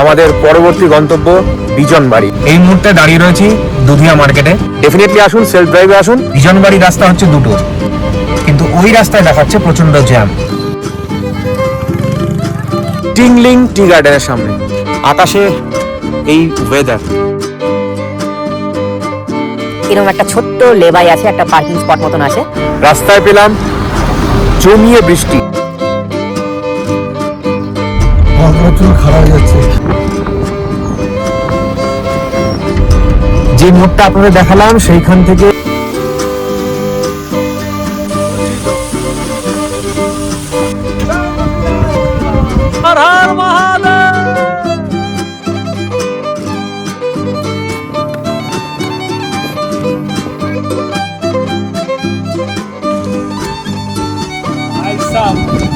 আমাদের পরবর্তী গন্তব্য বিজন বাড়ি এই মুহূর্তে দাঁড়িয়ে রয়েছি দুধিয়া মার্কেটে। ডেফিনেটলি আসুন সেলফ ড্রাইভে আসুন। বিজন বাড়ি রাস্তা হচ্ছে দুটো। কিন্তু ওই রাস্তায় দেখাচ্ছে প্রচণ্ড জ্যাম। টিংলিং টি গার্ডেনের সামনে। আকাশে এই ওয়েদার এরকম একটা ছোট্ট লেবাই আছে একটা পার্কিং স্পট মতন আছে। রাস্তায় পেলাম জমিয়ে বৃষ্টি। প্রচুর খারাপ যাচ্ছে। যে মোড়টা আপনাদের দেখালাম সেইখান থেকে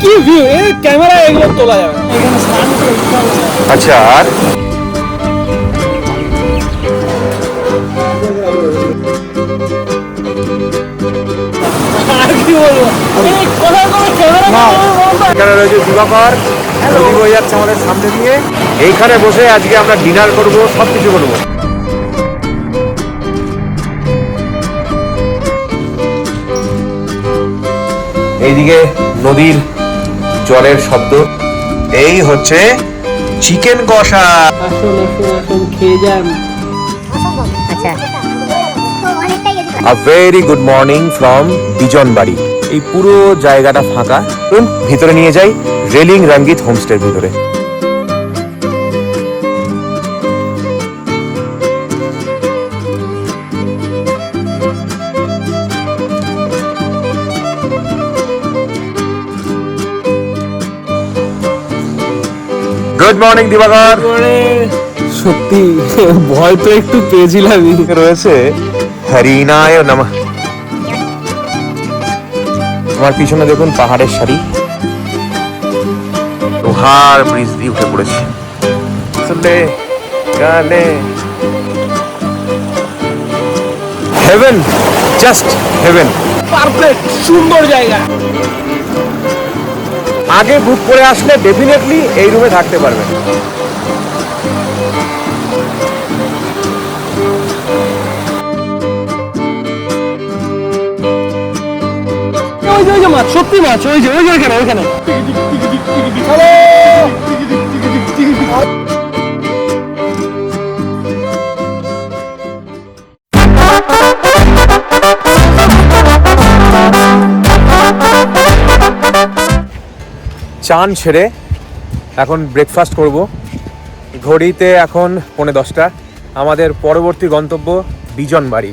কি ভিউ এ? ক্যামেরা এগুলো তোলা যাবে আচ্ছা আর? এখানে রয়েছে দিবাকর যাচ্ছে আমাদের সামনে দিয়ে। এইখানে বসে আজকে আমরা ডিনার করব সব কিছু করব। এইদিকে নদীর জলের শব্দ। এই হচ্ছে চিকেন কষা। আসুন আসুন আসুন খেয়ে যান। আচ্ছা। A very good morning from Bijanbari এই পুরো জায়গাটা ফাঁকা। ভিতরে নিয়ে যাই রেলিং রঙ্গিত হোমস্টের ভিতরে। গুড মর্নিং দিবাকর সত্যি ভয় তো একটু পেয়েছিলামই। রয়েছে হরিনায় নমঃ। আমার পিছনে দেখুন পাহাড়ের সারি। লোহার ব্রিজ দিয়ে উঠে পড়েছি। চলে গালে। হেভেন জাস্ট হেভেন পারফেক্ট সুন্দর জায়গা। আগে বুক করে আসলে ডেফিনেটলি এই রুমে থাকতে পারবেন ওই যে ওই যে মাছ সত্যি মাছ ওই যে ওই যে ওইখানে ওইখানে চান ছেড়ে এখন ব্রেকফাস্ট করব। ঘড়িতে এখন পৌনে দশটা। আমাদের পরবর্তী গন্তব্য বিজন বাড়ি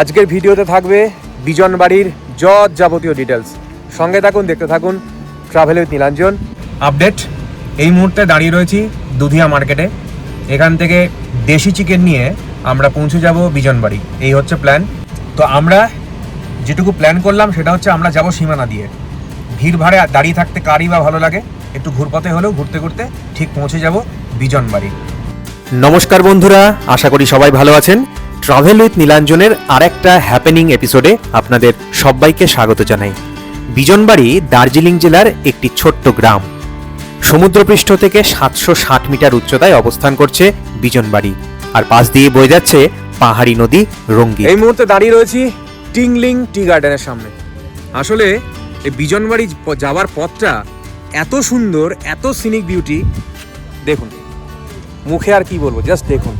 আজকের ভিডিওতে থাকবে বিজন বাড়ির যত যাবতীয় ডিটেলস সঙ্গে থাকুন, দেখতে থাকুন ট্রাভেল উইথ নীলাঞ্জন। আপডেট এই মুহূর্তে দাঁড়িয়ে রয়েছি দুধিয়া মার্কেটে। এখান থেকে দেশি চিকেন নিয়ে আমরা পৌঁছে যাব বিজন বাড়ি এই হচ্ছে প্ল্যান তো আমরা যেটুকু প্ল্যান করলাম, সেটা হচ্ছে আমরা যাব সীমানা দিয়ে। ভিড় ভাড়ে দাঁড়িয়ে থাকতে কারই বা ভালো লাগে? একটু ঘুরপথে হলেও ঘুরতে ঘুরতে ঠিক পৌঁছে যাব বিজন বাড়ি। নমস্কার বন্ধুরা আশা করি সবাই ভালো আছেন। ট্রাভেল উইথ নীলাঞ্জনের আরেকটা হ্যাপেনিং এপিসোডে আপনাদের সবাইকে স্বাগত জানাই। বিজনবাড়ি দার্জিলিং জেলার একটি ছোট্ট গ্রাম। সমুদ্রপৃষ্ঠ থেকে সাতশো ষাট মিটার উচ্চতায় অবস্থান করছে বিজনবাড়ি আর পাশ দিয়ে বয়ে যাচ্ছে পাহাড়ি নদী রঙ্গি এই মুহূর্তে দাঁড়িয়ে রয়েছি টিংলিং টি গার্ডেনের সামনে। আসলে এই বিজনবাড়ি যাওয়ার পথটা এত সুন্দর, এত সিনিক বিউটি দেখুন, মুখে আর কি বলব? জাস্ট দেখুন।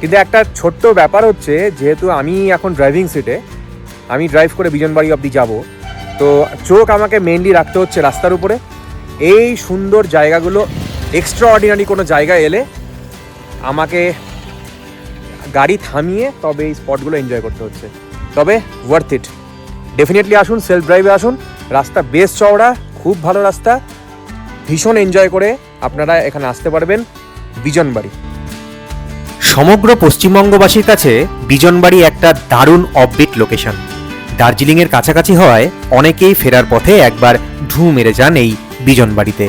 কিন্তু একটা ছোট্ট ব্যাপার হচ্ছে, যেহেতু আমি এখন ড্রাইভিং সিটে আমি ড্রাইভ করে বিজনবাড়ি অবধি যাব, তো চোখ আমাকে মেনলি রাখতে হচ্ছে রাস্তার উপরে। এই সুন্দর জায়গাগুলো এক্সট্রা অর্ডিনারি কোনো জায়গায় এলে আমাকে গাড়ি থামিয়ে তবে এই স্পটগুলো এনজয় করতে হচ্ছে। তবে ওয়ার্থ ইট ডেফিনেটলি আসুন সেলফ ড্রাইভে আসুন। রাস্তা বেশ চওড়া খুব ভালো রাস্তা। ভীষণ এনজয় করে আপনারা এখানে আসতে পারবেন বিজনবাড়ি। সমগ্র পশ্চিমবঙ্গবাসীর কাছে বিজনবাড়ি একটা দারুণ অফবিট লোকেশন দার্জিলিংয়ের কাছাকাছি হওয়ায় অনেকেই ফেরার পথে একবার ঢু মেরে যান এই বিজনবাড়িতে।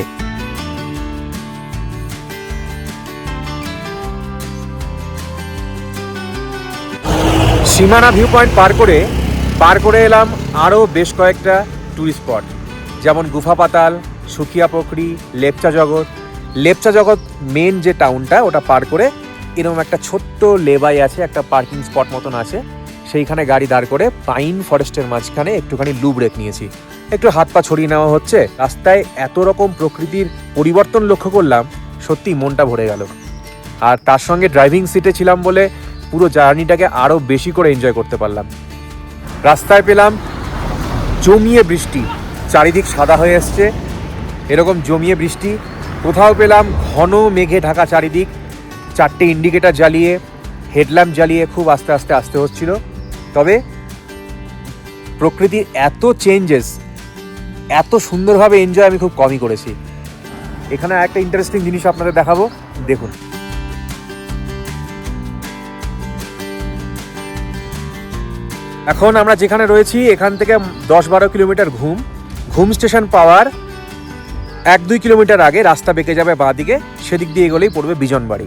সীমানা ভিউ পয়েন্ট পার করে পার করে এলাম আরও বেশ কয়েকটা টুরিস্ট স্পট যেমন গুফা পাতাল সুকিয়া পুকুরি লেপচা জগৎ। লেপচা জগৎ মেন যে টাউনটা ওটা পার করে এরকম একটা ছোট্ট লেবাই আছে, একটা পার্কিং স্পট মতন আছে। সেইখানে গাড়ি দাঁড় করে পাইন ফরেস্টের মাঝখানে একটুখানি লু ব্রেক নিয়েছি। একটু হাত পা ছড়িয়ে নেওয়া হচ্ছে। রাস্তায় এত রকম প্রকৃতির পরিবর্তন লক্ষ্য করলাম সত্যি মনটা ভরে গেল। আর তার সঙ্গে ড্রাইভিং সিটে ছিলাম বলে পুরো জার্নিটাকে আরও বেশি করে এনজয় করতে পারলাম। রাস্তায় পেলাম জমিয়ে বৃষ্টি। চারিদিক সাদা হয়ে এসছে। এরকম জমিয়ে বৃষ্টি। কোথাও পেলাম ঘন মেঘে ঢাকা চারিদিক। চারটে ইন্ডিকেটার জ্বালিয়ে হেডল্যাম্প জ্বালিয়ে খুব আস্তে আস্তে আসতে হচ্ছিল। তবে প্রকৃতির এত চেঞ্জেস এত সুন্দরভাবে এনজয় আমি খুব কমই করেছি। এখানে একটা ইন্টারেস্টিং জিনিস আপনাদের দেখাবো। দেখুন। এখন আমরা যেখানে রয়েছি, এখান থেকে দশ বারো কিলোমিটার ঘুম। ঘুম স্টেশন পাওয়ার এক দুই কিলোমিটার আগে রাস্তা বেঁকে যাবে বাঁ দিকে সেদিক দিয়ে এগোলেই পড়বে বিজনবাড়ি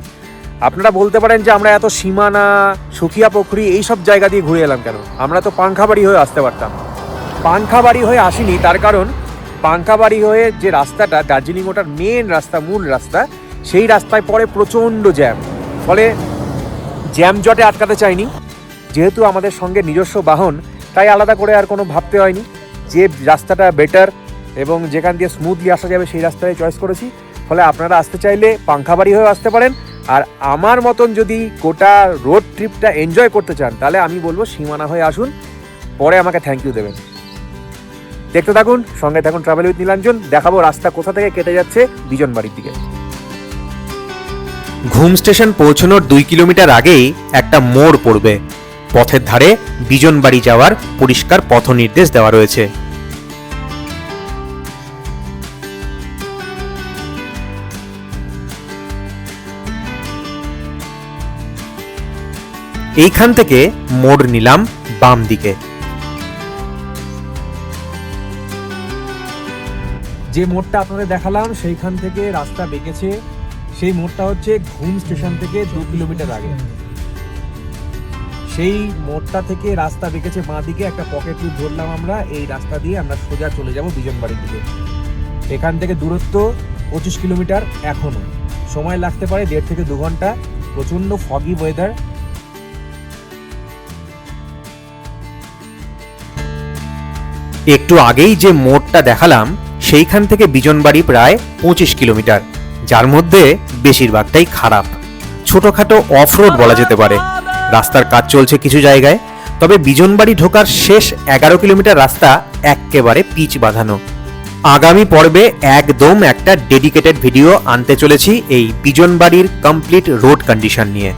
আপনারা বলতে পারেন যে আমরা এত সীমানা, সুখিয়া পুকুরি এই সব জায়গা দিয়ে ঘুরে এলাম কেন? আমরা তো পাংখাবাড়ি হয়ে আসতে পারতাম। পাংখাবাড়ি হয়ে আসিনি, তার কারণ পাংখাবাড়ি হয়ে যে রাস্তাটা, দার্জিলিং ওটার মেন রাস্তা, মূল রাস্তা, সেই রাস্তায় পরে প্রচণ্ড জ্যাম। ফলে জ্যাম জটে আটকাতে চাইনি। যেহেতু আমাদের সঙ্গে নিজস্ব বাহন, তাই আলাদা করে আর কোনো ভাবতে হয়নি। যে রাস্তাটা বেটার এবং যেখান দিয়ে স্মুথলি আসা যাবে সেই রাস্তায় চয়েস করেছি। ফলে আপনারা আসতে চাইলে পাংখাবাড়ি হয়ে আসতে পারেন। আর আমার মতন যদি গোটা রোড ট্রিপটা এনজয় করতে চান, তাহলে আমি বলব সীমানা হয়ে আসুন। পরে আমাকে থ্যাংক ইউ দেবেন। দেখতে থাকুন, সঙ্গে থাকুন ট্রাভেল উইথ নীলাঞ্জন। দেখাবো রাস্তা কোথা থেকে কেটে যাচ্ছে বিজন বাড়ির দিকে। ঘুম স্টেশন পৌঁছানোর দুই কিলোমিটার আগেই একটা মোড় পড়বে। পথের ধারে বিজন বাড়ি যাওয়ার পরিষ্কার পথ নির্দেশ দেওয়া রয়েছে। এইখান থেকে মোড় নিলাম বাম দিকে। যে মোড়টা আপনাদের দেখালাম, সেইখান থেকে রাস্তা বেঁকেছে। সেই মোড়টা হচ্ছে ঘুম স্টেশন থেকে দু কিলোমিটার আগে। সেই মোড়টা থেকে রাস্তা বেঁকেছে বাঁ দিকে, একটা পকেট রুট ধরলাম আমরা, এই রাস্তা দিয়ে আমরা সোজা চলে যাব বিজনবাড়ির দিকে। এখান থেকে দূরত্ব পঁচিশ কিলোমিটার এখনও সময় লাগতে পারে দেড় থেকে দু ঘণ্টা, প্রচণ্ড ফগি ওয়েদার একটু আগেই যে মোড়টা দেখালাম, সেইখান থেকে বিজনবাড়ি প্রায় পঁচিশ কিলোমিটার, যার মধ্যে বেশিরভাগটাই খারাপ। ছোটখাটো অফ রোড বলা যেতে পারে। রাস্তার কাজ চলছে কিছু জায়গায়, তবে বিজনবাড়ি ঢোকার শেষ এগারো কিলোমিটার রাস্তা একেবারে পিচ বাঁধানো। আগামী পর্বে একদম একটা ডেডিকেটেড ভিডিও আনতে চলেছি এই বিজনবাড়ির কমপ্লিট রোড কন্ডিশন নিয়ে।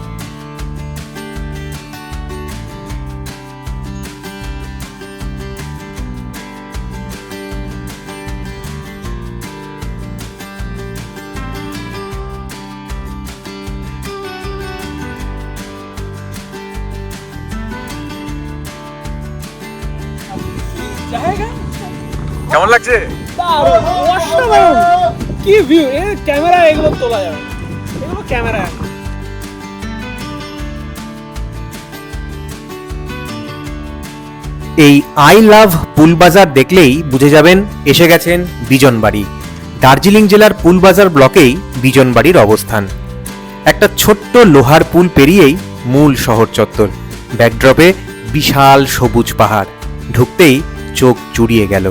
কেমন লাগছে? কি ভিউ ক্যামেরা এগুলো তোলা যাবে এগুলো ক্যামেরা এই আই লাভ পুলবাজার দেখলেই বুঝে যাবেন, এসে গেছেন বিজনবাড়ি। দার্জিলিং জেলার পুলবাজার ব্লকেই বিজনবাড়ির অবস্থান। একটা ছোট্ট লোহার পুল পেরিয়েই মূল শহর চত্বর। ব্যাকড্রপে বিশাল সবুজ পাহাড়। ঢুকতেই চোখ জুড়িয়ে গেল।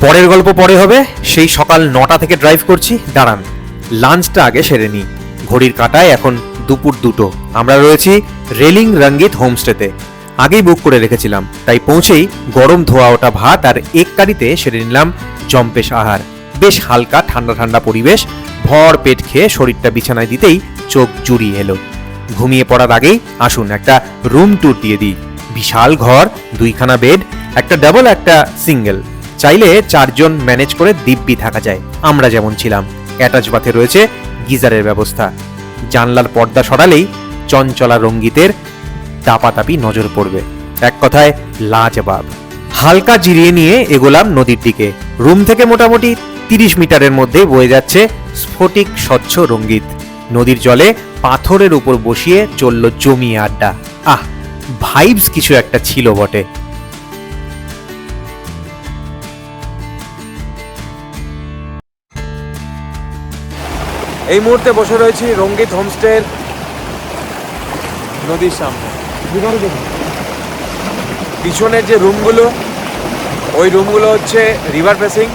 পরের গল্প পরে হবে। সেই সকাল নটা থেকে ড্রাইভ করছি। দাঁড়ান লাঞ্চটা আগে সেরে নিই। ঘড়ির কাঁটায় এখন দুপুর দুটো। আমরা রয়েছি রেলিং রঙ্গিত হোমস্টেতে। আগেই বুক করে রেখেছিলাম। তাই পৌঁছেই গরম ধোয়া ওটা ভাত আর এক কারিতে সেরে নিলাম জম্পেশ আহার। বেশ হালকা ঠান্ডা ঠান্ডা পরিবেশ, ভর পেট খেয়ে শরীরটা বিছানায় দিতেই চোখ জুড়িয়ে এলো। ঘুমিয়ে পড়ার আগেই আসুন একটা রুম ট্যুর দিয়ে দিই। বিশাল ঘর, দুইখানা বেড একটা ডাবল একটা সিঙ্গেল চাইলে চারজন ম্যানেজ করে দিব্যি থাকা যায়। আমরা যেমন ছিলাম। অ্যাটাচ বাথে রয়েছে গিজারের ব্যবস্থা। জানলার পর্দা সরালেই চঞ্চলা রঙ্গিতের তাপাতাপি নজর পড়বে। এক কথায়, লাজবাব। হালকা জিরিয়ে নিয়ে এগোলাম নদীর দিকে। রুম থেকে মোটামুটি তিরিশ মিটারের মধ্যে বয়ে যাচ্ছে স্ফটিক, স্বচ্ছ রঙ্গিত। নদীর জলে পাথরের উপর বসিয়ে চলল জমিয়ে আড্ডা। আহ! ভাইবস কিছু একটা ছিল বটে। এই মুহূর্তে বসে রয়েছি রঙ্গিত হোমস্টের নদীর সামনে। পিছনের যে রুমগুলো, ওই রুমগুলো হচ্ছে রিভার ফেসিং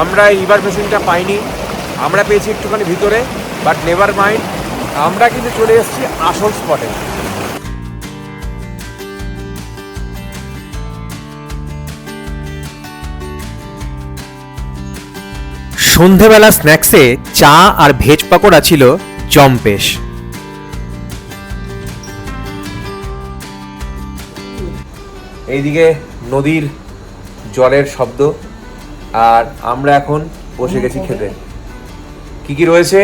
আমরা এই রিভার ফেসিংটা পাইনি। আমরা পেয়েছি একটুখানি ভিতরে বাট নেভার মাইন্ড আমরা কিন্তু চলে এসেছি আসল স্পটে সন্ধেবেলা স্ন্যাক্সে চা আর ভেজ পাকোড়া ছিল জম্পেশ। এইদিকে নদীর জলের শব্দ আর আমরা এখন বসে গেছি খেতে। কি কি রয়েছে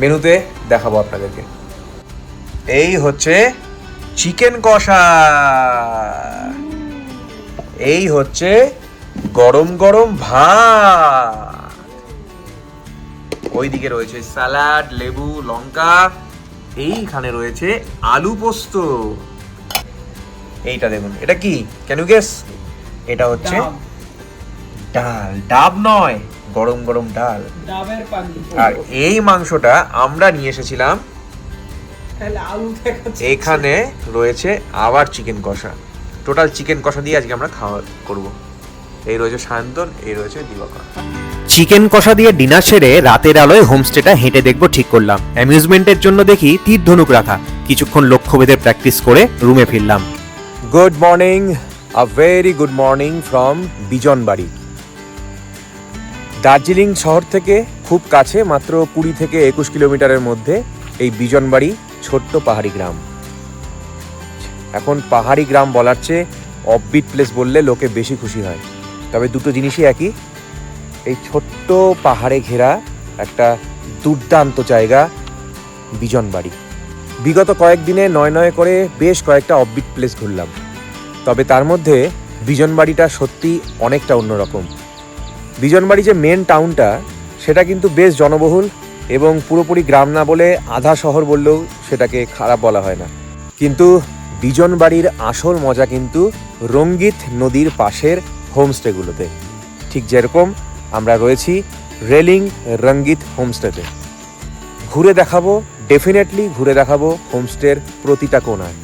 মেনুতে দেখাবো আপনাদেরকে। এই হচ্ছে চিকেন কষা। এই হচ্ছে গরম গরম ভাত। ওইদিকে রয়েছে স্যালাড লেবু লঙ্কা এইখানে রয়েছে আলু পোস্ত। এইটা দেখুন এটা কি? ক্যান ইউ গেস এটা হচ্ছে ডাল। ডাব নয় গরম গরম ডাল। ডাবের পানি। আর এই মাংসটা আমরা নিয়ে এসেছিলাম তাহলে আলু দেখাচ্ছে। এখানে রয়েছে আবার চিকেন কষা। টোটাল চিকেন কষা দিয়ে আজকে আমরা খাওয়া করব। এই রয়েছে সায়ন্তন এই রয়েছে দিবাকর। চিকেন কষা দিয়ে ডিনার সেরে রাতের আলোয় হোমস্টেটা হেঁটে দেখব ঠিক করলাম। অ্যামিউজমেন্টের জন্য দেখি তীর ধনুক রাখা। কিছুক্ষণ লক্ষ্যভেদের প্র্যাকটিস করে রুমে ফিরলাম। Good morning a very good morning from Bijanbari. Darjeeling শহর থেকে খুব কাছে, মাত্র কুড়ি থেকে একুশ কিলোমিটারের মধ্যে এই বিজনবাড়ি ছোট্ট পাহাড়ি গ্রাম। এখন পাহাড়ি গ্রাম বলার চেয়ে অফবিট প্লেস বললে লোকে বেশি খুশি হয়। তবে দুটো জিনিসই একই এই ছোট্ট পাহাড়ে ঘেরা একটা দুর্দান্ত জায়গা বিজনবাড়ি বিগত কয়েকদিনে নয় নয় করে বেশ কয়েকটা অফবিট প্লেস ঘুরলাম। তবে তার মধ্যে বিজনবাড়িটা সত্যি অনেকটা অন্যরকম। বিজনবাড়ি যে মেন টাউনটা সেটা কিন্তু বেশ জনবহুল এবং পুরোপুরি গ্রাম না বলে আধা শহর বললেও সেটাকে খারাপ বলা হয় না। কিন্তু বিজনবাড়ির আসল মজা কিন্তু রঙ্গিত নদীর পাশের হোমস্টেগুলোতে ঠিক যেরকম আমরা রয়েছি রেলিং রঙ্গিত হোমস্টেতে। ঘুরে দেখাবো ডেফিনেটলি ঘুরে দেখাবো হোমস্টের প্রতিটা কোণায়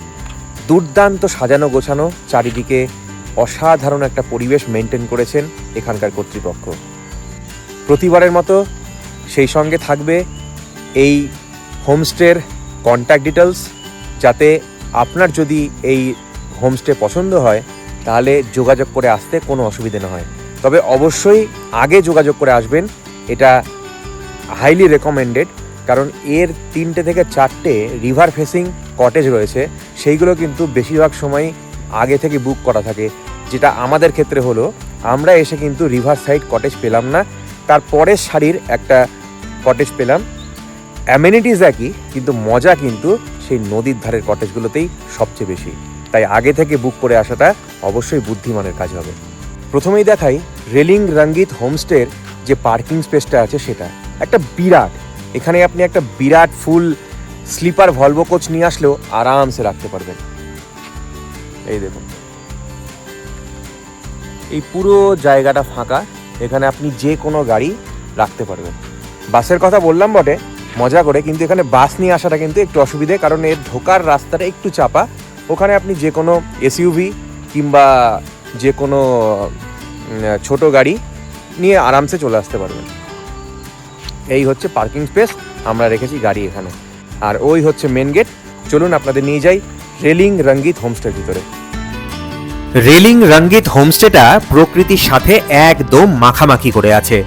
দুর্দান্ত সাজানো গোছানো চারিদিকে অসাধারণ একটা পরিবেশ মেনটেন করেছেন এখানকার কর্তৃপক্ষ। প্রতিবারের মতো সেই সঙ্গে থাকবে এই হোমস্টের কন্ট্যাক্ট ডিটেলস যাতে আপনার যদি এই হোমস্টে পছন্দ হয়, তাহলে যোগাযোগ করে আসতে কোনো অসুবিধে না হয়। তবে অবশ্যই আগে যোগাযোগ করে আসবেন। এটা হাইলি রেকমেন্ডেড কারণ এর তিনটে থেকে চারটে রিভার ফেসিং কটেজ রয়েছে। সেইগুলো কিন্তু বেশিরভাগ সময় আগে থেকে বুক করা থাকে। যেটা আমাদের ক্ষেত্রে হলো, আমরা এসে কিন্তু রিভার সাইড কটেজ পেলাম না। তার পরের সারির একটা কটেজ পেলাম। অ্যামেনিটিস একই, কিন্তু মজা কিন্তু সেই নদীর ধারের কটেজগুলোতেই সবচেয়ে বেশি। তাই আগে থেকে বুক করে আসাটা অবশ্যই বুদ্ধিমানের কাজ হবে। প্রথমেই দেখাই রেলিং রঙ্গিত হোমস্টের যে পার্কিং স্পেসটা আছে সেটা। একটা বিরাট। এখানে আপনি একটা বিরাট ফুল স্লিপার ভলভো কোচ নিয়ে আসলেও আরামসে রাখতে পারবেন। এই দেখুন। এই পুরো জায়গাটা ফাঁকা। এখানে আপনি যে কোনো গাড়ি রাখতে পারবেন। বাসের কথা বললাম বটে, মজা করে, কিন্তু এখানে বাস নিয়ে আসাটা কিন্তু একটু অসুবিধে, কারণ এর ঢোকার রাস্তাটা একটু চাপা। ওখানে আপনি যে কোনো এসইউভি কিংবা যে কোনো ছোট গাড়ি নিয়ে আরামসে চলে আসতে পারবেন। এই হচ্ছে পার্কিং স্পেস, আমরা রেখেছি গাড়ি এখানে। আর ওই হচ্ছে মেন গেট, চলুন আপনাদের নিয়ে যাই রেলিং রঙ্গিত হোমস্টের ভিতরে। রেলিং রঙ্গিত হোমস্টেটা প্রকৃতির সাথে একদম মাখামাখি করে আছে।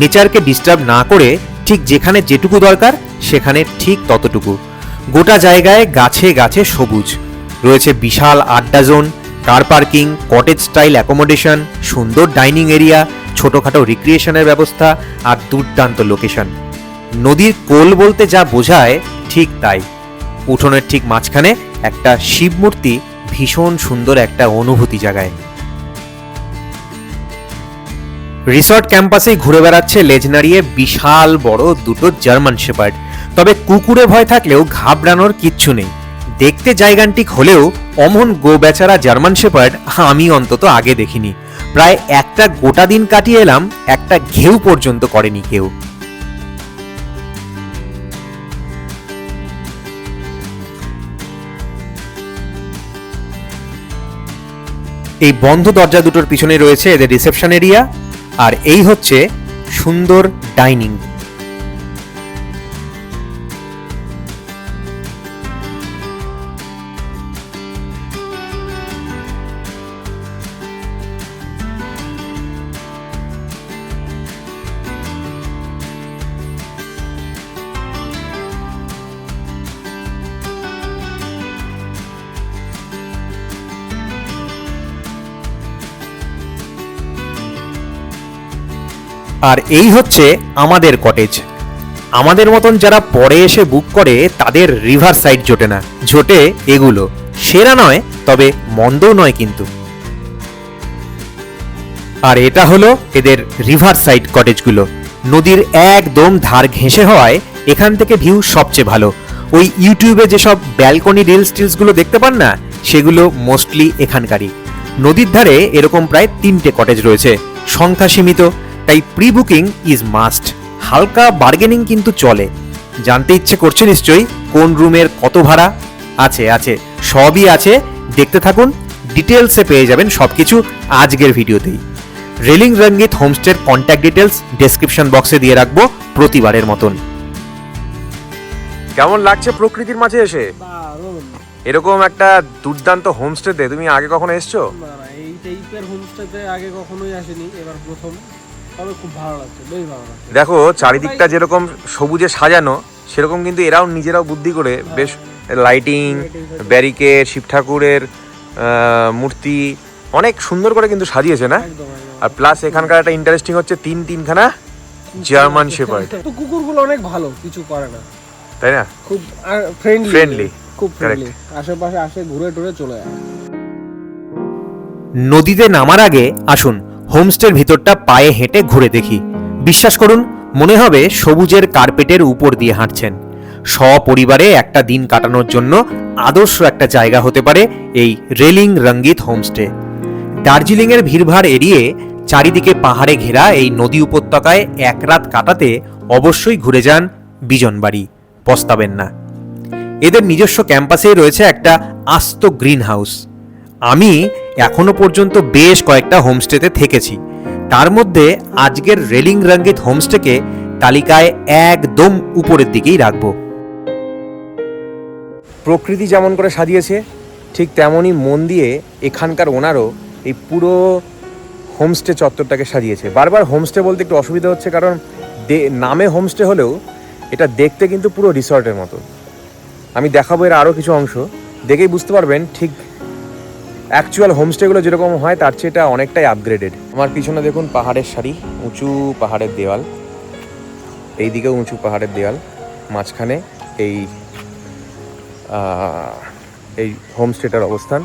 নেচারকে ডিস্টার্ব না করে ঠিক যেখানে যেটুকু দরকার, সেখানে ঠিক ততটুকু। গোটা জায়গায় গাছে গাছে সবুজ। রয়েছে বিশাল আড্ডা zone car parking cottage style accommodation সুন্দর ডাইনিং এরিয়া ছোটোখাটো রিক্রিয়েশনের ব্যবস্থা আর দুর্দান্ত লোকেশন নদীর কোল বলতে যা বোঝায় ঠিক তাই। উঠোনের ঠিক মাঝখানে একটা শিব মূর্তি ভীষণ সুন্দর একটা অনুভূতি জাগায়। রিসর্ট ক্যাম্পাসেই ঘুরে বেড়াচ্ছে লেজ নাড়িয়ে বিশাল বড় দুটো জার্মান শেপার্ড। তবে কুকুরে ভয় থাকলেও ঘাবড়ানোর কিচ্ছু নেই। দেখতে জায়গান্টিক হলেও অমন গো বেচারা জার্মান শেপার্ড আমি অন্তত আগে দেখিনি। প্রায় একটা গোটা দিন কাটিয়ে এলাম, একটা ঘেউ পর্যন্ত করেনি কেউ। এই বন্ধ দরজা দুটোর পিছনে রয়েছে এদের রিসেপশন এরিয়া, আর এই হচ্ছে সুন্দর ডাইনিং। আর এই হচ্ছে আমাদের কটেজ আমাদের মতন যারা পরে এসে বুক করে, তাদের রিভার সাইড জোটে না। জোটে এগুলো। সেরা নয়, তবে মন্দও নয় কিন্তু। আর এটা হলো এদের রিভার সাইড কটেজগুলো নদীর একদম ধার ঘেঁষে হওয়ায় এখান থেকে ভিউ সবচেয়ে ভালো। ওই ইউটিউবে যেসব ব্যালকনি রিলস টিলসগুলো দেখতে পান না, সেগুলো মোস্টলি এখানকারই। নদীর ধারে এরকম প্রায় তিনটে কটেজ রয়েছে। সংখ্যা সীমিত তাই প্রি বুকিং ইজ মাস্ট হালকা বার্গেনিং কিন্তু চলে। জানতে ইচ্ছে করছে নিশ্চয়ই কোন রুমের কত ভাড়া? আছে আছে। সবই আছে। দেখতে থাকুন ডিটেলসে পেয়ে যাবেন সবকিছু আজকের ভিডিওতেই। রেলিং রঙ্গিত হোমস্টের কন্ট্যাক্ট ডিটেলস ডেসক্রিপশন বক্সে দিয়ে রাখব প্রতিবারের মতন। কেমন লাগছে প্রকৃতির মাঝে এসে? এরকম একটা দুর্দান্ত হোমস্টেতে তুমি আগে কখনো এসছো? এই টাইপের হোমস্টেতে আগে কখনোই আসেনি এবার প্রথম। তবে খুব ভালো লাগছে বেশ ভালো লাগছে। দেখো চারিদিকটা যেরকম সবুজে সাজানো সেরকম কিন্তু এরাও নিজেরাও বুদ্ধি করে বেশ লাইটিং ব্যারিকেড শিব ঠাকুরের মূর্তি অনেক সুন্দর করে কিন্তু সাজিয়েছে না? আর প্লাস এখানকার একটা ইন্টারেস্টিং হচ্ছে তিন তিনখানা জার্মান শেপার্ড তো কুকুরগুলো অনেক ভালো কিছু করে না। তাই না? খুব ফ্রেন্ডলি Friendly. খুব ফ্রেন্ডলি আশেপাশে আসে ঘুরে টুরে চলে যায়। নদীতে নামার আগে আসুন হোমস্টের ভিতরটা পায়ে হেঁটে ঘুরে দেখি। বিশ্বাস করুন, মনে হবে সবুজের কার্পেটের উপর দিয়ে হাঁটছেন। সপরিবারে একটা দিন কাটানোর জন্য আদর্শ একটা জায়গা হতে পারে এই রেলিং রঙ্গিত হোমস্টে। দার্জিলিংয়ের ভিড়ভাড় এড়িয়ে চারিদিকে পাহাড়ে ঘেরা এই নদী উপত্যকায় এক রাত কাটাতে অবশ্যই ঘুরে যান বিজনবাড়ি। পস্তাবেন না। এদের নিজস্ব ক্যাম্পাসেই রয়েছে একটা আস্ত গ্রিন হাউস আমি এখনও পর্যন্ত বেশ কয়েকটা হোমস্টেতে থেকেছি। তার মধ্যে আজকের রেলিং রঙ্গিত হোমস্টেকে তালিকায় একদম উপরের দিকেই রাখব। প্রকৃতি যেমন করে সাজিয়েছে, ঠিক তেমনই মন দিয়ে এখানকার ওনারও এই পুরো হোমস্টে চত্বরটাকে সাজিয়েছে। বারবার হোমস্টে বলতে একটু অসুবিধা হচ্ছে কারণ নামে হোমস্টে হলেও এটা দেখতে কিন্তু পুরো রিসর্টের মতো। আমি দেখাবো এর আরও কিছু অংশ। দেখেই বুঝতে পারবেন ঠিক অ্যাকচুয়াল হোমস্টেগুলো যেরকম হয়, তার চেয়ে এটা অনেকটাই আপগ্রেডেড আমার পিছনে দেখুন পাহাড়ের সারি, উঁচু পাহাড়ের দেওয়াল এইদিকেও উঁচু পাহাড়ের দেওয়াল মাঝখানে এই এই হোমস্টেটার অবস্থান।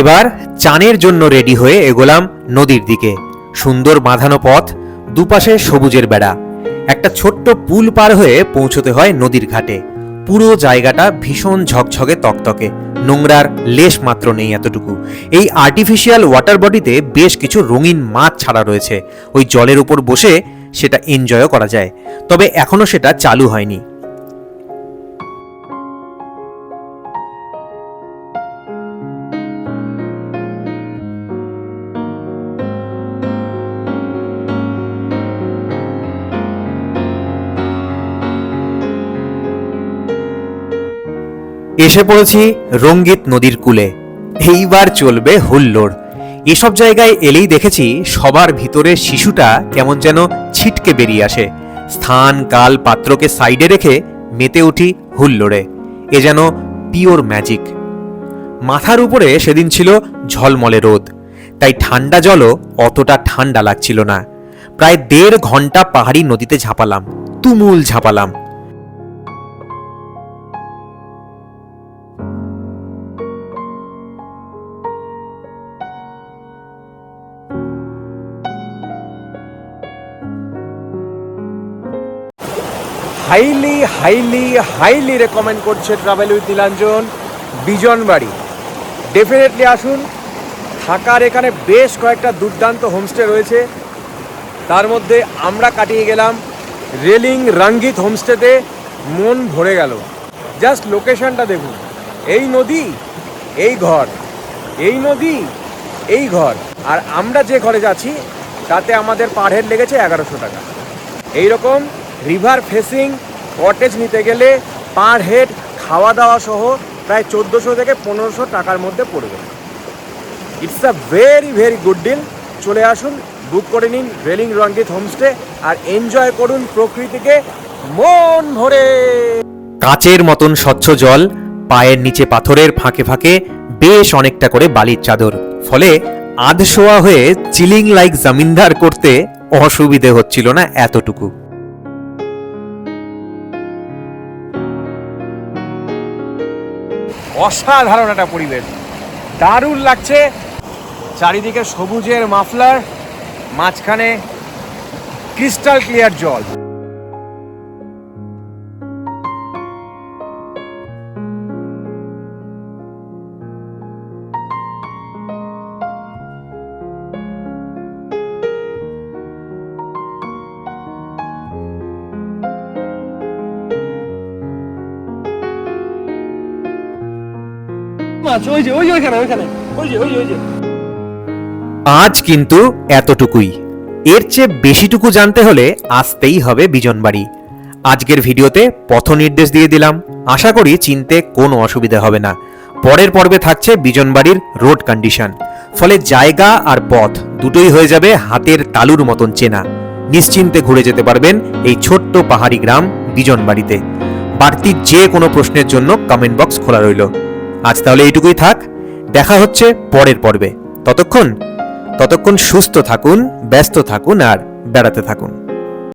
এবার চানের জন্য রেডি হয়ে এগোলাম নদীর দিকে। সুন্দর বাঁধানো পথ, দুপাশে সবুজের বেড়া। একটা ছোট্ট পুল পার হয়ে পৌঁছতে হয় নদীর ঘাটে। পুরো জায়গাটা ভীষণ ঝকঝকে তকতকে। নোংরার লেশ মাত্র নেই এতটুকু। এই আর্টিফিশিয়াল ওয়াটার বডিতে বেশ কিছু রঙিন মাছ ছাড়া রয়েছে। ওই জলের উপর বসে সেটা এনজয়ও করা যায়। তবে এখনও সেটা চালু হয়নি। এসে পড়েছি রঙ্গিত নদীর কূলে। এইবার চলবে হুল্লোড়। এসব জায়গায় এলেই দেখেছি সবার ভিতরে শিশুটা কেমন যেন ছিটকে বেরিয়ে আসে। স্থান, কাল, পাত্রকে সাইডে রেখে মেতে উঠি হুল্লোড়ে। এ যেন পিওর ম্যাজিক। মাথার উপরে সেদিন ছিল ঝলমলে রোদ। তাই ঠান্ডা জলও অতটা ঠান্ডা লাগছিল না। প্রায় দেড় ঘণ্টা পাহাড়ি নদীতে ঝাঁপালাম। তুমুল ঝাঁপালাম। হাইলি হাইলি হাইলি রেকমেন্ড করছে travel with Nilanjan Bijanbari. Definitely আসুন। থাকার এখানে বেশ কয়েকটা দুর্দান্ত হোমস্টে রয়েছে। তার মধ্যে আমরা কাটিয়ে গেলাম রেলিং রঙ্গিত হোমস্টেতে মন ভরে গেল। জাস্ট লোকেশনটা দেখুন। এই নদী, এই ঘর, এই নদী, এই ঘর। আর আমরা যে ঘরে যাচ্ছি, তাতে আমাদের হেড লেগেছে এগারোশো টাকা। এইরকম রিভার ফেসিং কটেজ নিতে গেলে পার হেড খাওয়া দাওয়া সহ প্রায় চোদ্দোশো থেকে পনেরোশো টাকার মধ্যে পড়বে। It's a very very good deal চলে আসুন বুক করে নিন রেলিং রঙ্গিত হোমস্টে আর এনজয় করুন প্রকৃতিকে মন ভরে। কাচের মতন স্বচ্ছ জল, পায়ের নিচে পাথরের ফাঁকে ফাঁকে বেশ অনেকটা করে বালির চাদর, ফলে আধশোয়া হয়ে চিলিং লাইক জামিনদার করতে অসুবিধে হচ্ছিল না এতটুকু। অসাধারণ একটা পরিবেশ। দারুণ লাগছে। চারিদিকে সবুজের মাফলার মাঝখানে ক্রিস্টাল ক্লিয়ার জল। আজ কিন্তু এতটুকুই। এর চেয়ে বেশিটুকু জানতে হলে আসতেই হবে বিজনবাড়ি আজকের ভিডিওতে পথ নির্দেশ দিয়ে দিলাম। আশা করি চিনতে কোনো অসুবিধা হবে না। পরের পর্বে থাকছে বিজনবাড়ির রোড কন্ডিশন। ফলে জায়গা আর পথ দুটোই হয়ে যাবে হাতের তালুর মতন চেনা। নিশ্চিন্তে ঘুরে যেতে পারবেন এই ছোট্ট পাহাড়ি গ্রাম বিজনবাড়িতে বাড়তি। যে কোনো প্রশ্নের জন্য কমেন্ট বক্স খোলা রইল। আজ তাহলে এইটুকুই থাক। দেখা হচ্ছে পরের পর্বে। ততক্ষণ ততক্ষণ সুস্থ থাকুন, ব্যস্ত থাকুন আর বেড়াতে থাকুন।